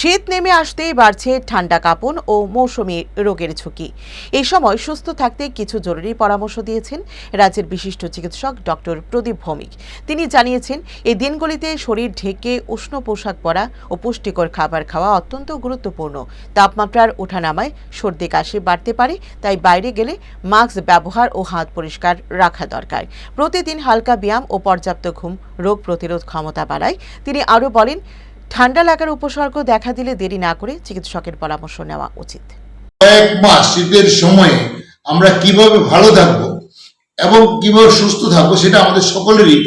শীত নেমে আসতেই বাড়ছে ঠান্ডা কাঁপন ও মৌসুমি রোগের ঝুঁকি। এই সময় সুস্থ থাকতে কিছু জরুরি পরামর্শ দিয়েছেন রাজ্যের বিশিষ্ট চিকিৎসক ডক্টর প্রদীপ ভৌমিক। তিনি জানিয়েছেন, এই দিনগুলিতে শরীর ঢেকে উষ্ণ পোশাক পরা ও পুষ্টিকর খাবার খাওয়া অত্যন্ত গুরুত্বপূর্ণ। তাপমাত্রার ওঠানামায় সর্দি কাশি বাড়তে পারে, তাই বাইরে গেলে মাস্ক ব্যবহার ও হাত পরিষ্কার রাখা দরকার। প্রতিদিন হালকা ব্যায়াম ও পর্যাপ্ত ঘুম রোগ প্রতিরোধ ক্ষমতা বাড়ায়। তিনি আরও বলেন ঠান্ডা লাগার উপসর্গ দেখা দিলে দেরি না করে চিকিৎসকের পরামর্শ নেওয়া উচিত। কয়েক মাস শীতের সময়ে আমরা কীভাবে ভালো থাকব এবং কীভাবে সুস্থ থাকব সেটা আমাদের সকলেরই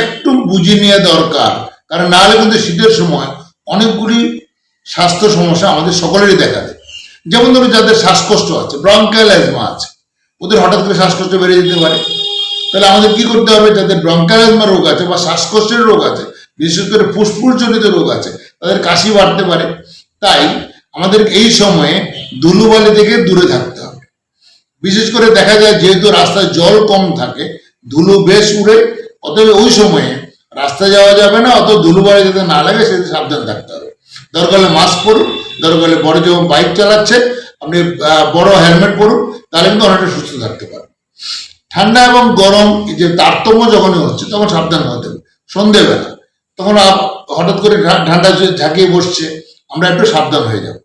একটু বুঝে নেওয়া দরকার। কারণ না নাহলে কিন্তু শীতের সময় অনেকগুলি স্বাস্থ্য সমস্যা আমাদের সকলেরই দেখা দেয়। যেমন ধরো যাদের শ্বাসকষ্ট আছে ব্রঙ্কাল আছে, ওদের হঠাৎ করে শ্বাসকষ্ট বেড়ে যেতে পারে। তাহলে আমাদের কি করতে হবে? যাদের ব্রঙ্কাল রোগ আছে বা শ্বাসকষ্টের রোগ আছে বিশেষ করে ফুসফুসজনিত রোগ আছে, তাদের কাশি বাড়তে পারে। তাই আমাদের এই সময়ে ধুলোবালি থেকে দূরে থাকতে হবে। বিশেষ করে দেখা যায় যেহেতু রাস্তায় জল কম থাকে, ধুলো বেশ উড়ে, অতএব ওই সময়ে রাস্তায় যাওয়া যাবে না, অত ধুলোবালি যাতে না লাগে সেটা সাবধান থাকতে হবে। দরকার হলে মাস্ক পরুন, দরকার হলে বড় যখন বাইক চালাচ্ছে, আপনি বড় হেলমেট পরুন, তাহলে কিন্তু অনেকটা সুস্থ থাকতে পারবেন। ঠান্ডা এবং গরম যে তারতম্য যখনই হচ্ছে, তখন সাবধান হতে হবে। সন্ধেবেলা। তখন হঠাৎ করে ঠান্ডা ঝাঁকিয়ে বসছে আমরা একটু সাবধান হয়ে যাব।